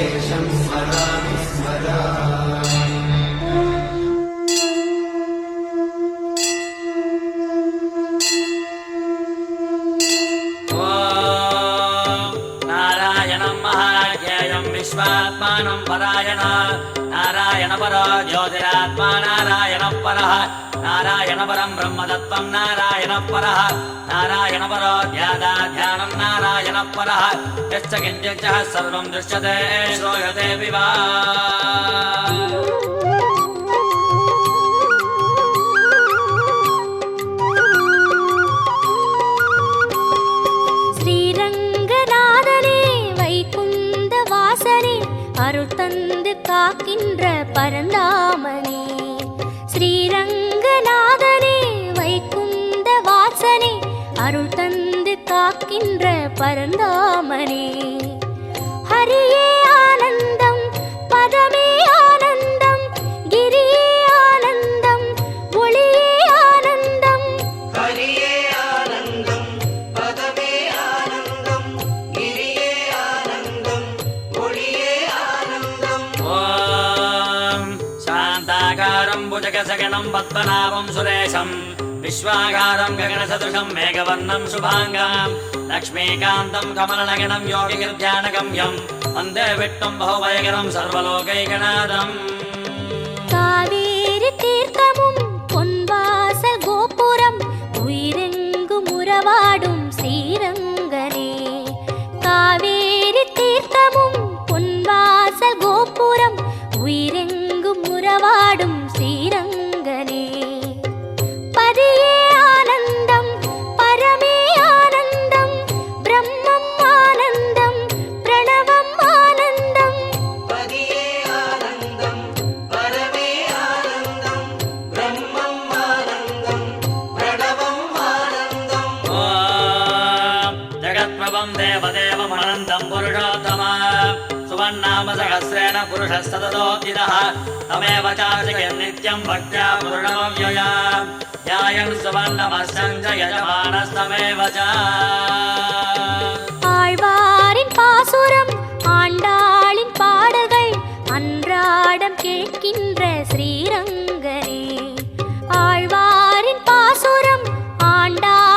Yaşam sarar నారాయణపరం బ్రహ్మతత్వం నారాయణపర. నారాయణపరో ధ్యాదా ధ్యానం నారాయణపర. యశ్చ కించ సర్వం దృశ్యతే శ్రోయతే వివా भुजगसगणं पद्मनाभं सुरेशं विश्वाकारं गगनसदृशं मेघवर्णं शुभाङ्गां लक्ष्मीकान्तं कमलनगणं योगिगिर्ध्यानगम्यं वन्दे विष्णुं बहुवयगरं सर्वलोकैकनाथम् पुरुषोत्तमा सुवन्नाम सहस्रेण पुरुषस्तततोऽधितः तमेव चार्चयन् नित्यं भक्त्या पूर्णमव्यया ध्यायन् सुवर्णमस्यं च यजमानस्तमेव च ஆழ்வாரின் பாசுரம் ஆண்டாளின் பாடல்கள் அன்றாடம் கேட்கின்ற ஸ்ரீரங்கனே ஆழ்வாரின் பாசுரம் ஆண்டாளின்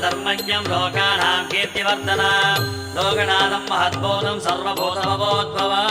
ధర్మజ్ఞం లోకానాం కీర్తివర్ధన లోకనాథం మహద్బోధం సర్వభూతమవోద్భవా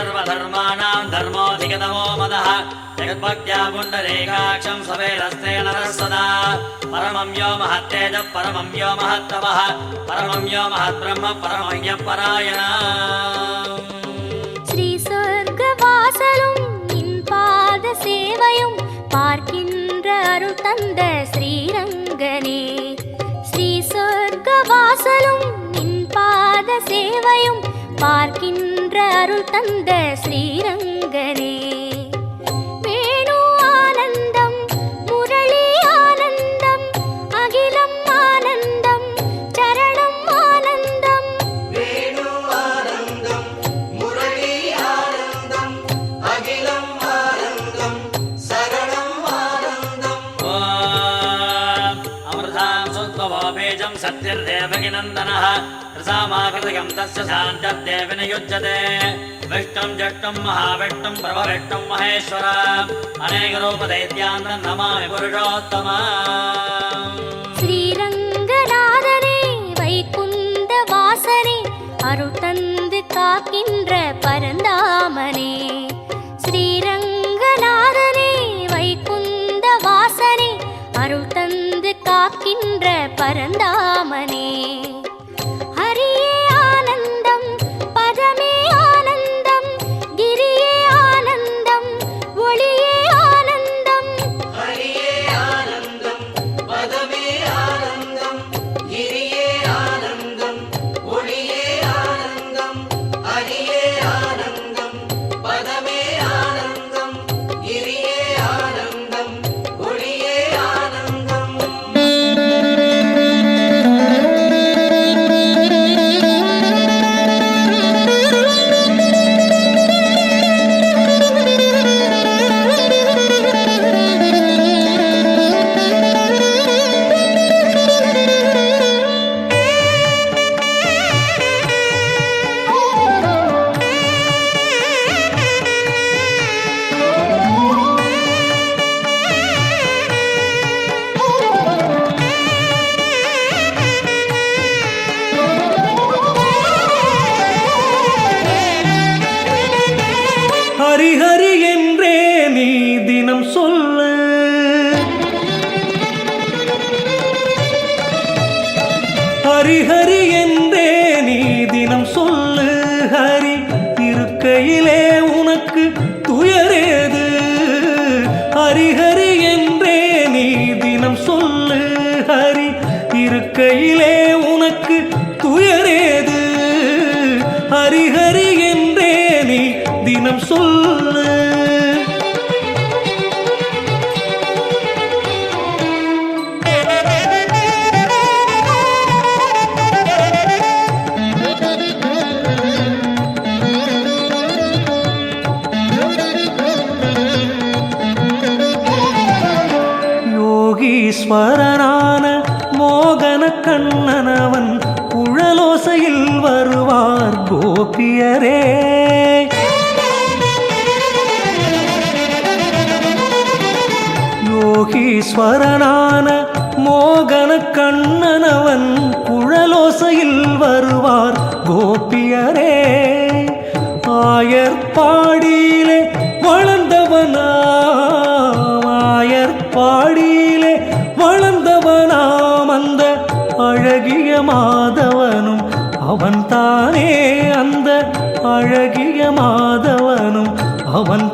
एष मे सर्वधर्माणां धर्मोऽधिगतमो मदः जगद्भक्त्या पुण्डरीकाक्षं सवेरस्ते नरः सदा परमं यो महत्तेजः परमं यो महत्तमः परमं यो महद्ब्रह्म परमय्यः परायणा ஸ்ரீ சொர்க்க வாசலும் நின் பாத சேவையும் பார்க்கின்ற அருள் தந்த ஸ்ரீரங்கனே ஸ்ரீ சொர்க்க வாசலும் நின் பாத சேவையும் பார்க்கின்ற அருள் தந்த ஸ்ரீரங்கனே. வேணு ஆனந்தம் முரளி ஆனந்தம் அகிலம் ஆனந்தம் சரணம் ஆனந்தம். வேணு ஆனந்தம் முரளி ஆனந்தம் அகிலம் ஆனந்தம் சரணம் ஆனந்தம். அமிர்தாம் சுத்பவாபேஜம் சத்யர் தேவகிநந்தனः रसामाकृतकं तस्य शान्तद्देवि नियुज्यते विष्णुं जष्टुं महाविष्णुं प्रभविष्णुं महेश्वर अनेकरूपदैत्यान् नमामि पुरुषोत्तमा ஸ்ரீரங்கநாதனே வைகுந்த வாசனே அருள் தந்து காக்கின்ற பரந்தாமனே ஸ்ரீரங்கநாதனே வைகுந்த வாசனே அருள் தந்து காக்கின்ற பரந்தாமனே ஈஸ்வரனான மோகன கண்ணனவன் குழலோசையில் வருவார் கோபியரே. யோகீஸ்வரனான மோகன கண்ணனவன் குழலோசையில் வருவார் கோபியரே. ஆயர் மாதவனும்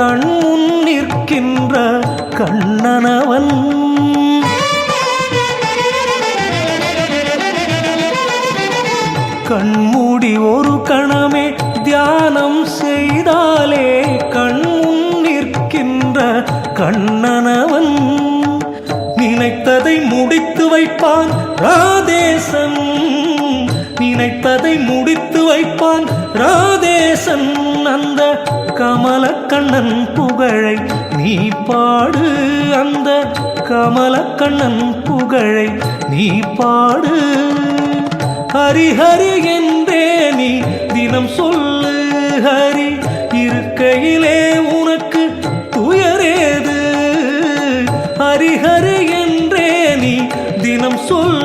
கண்முன் நிற்கின்ற கண்ணனவன். கண்மூடி ஒரு கணமே தியானம் செய்தாலே கண்முன் நிற்கின்ற கண்ணனவன். நினைத்ததை முடித்து வைப்பான் ராதேசன். நினைத்ததை முடித்து வைப்பான் ராதேசன். அந்த கமலக்கண்ணன் புகழை நீ பாடு அந்த கமலக்கண்ணன் புகழை நீ பாடு. ஹரிஹரி என்றே நீ தினம் சொல்லு ஹரி இருக்கையிலே உனக்கு துயரேது. ஹரிஹரி என்றே நீ தினம் சொல்லு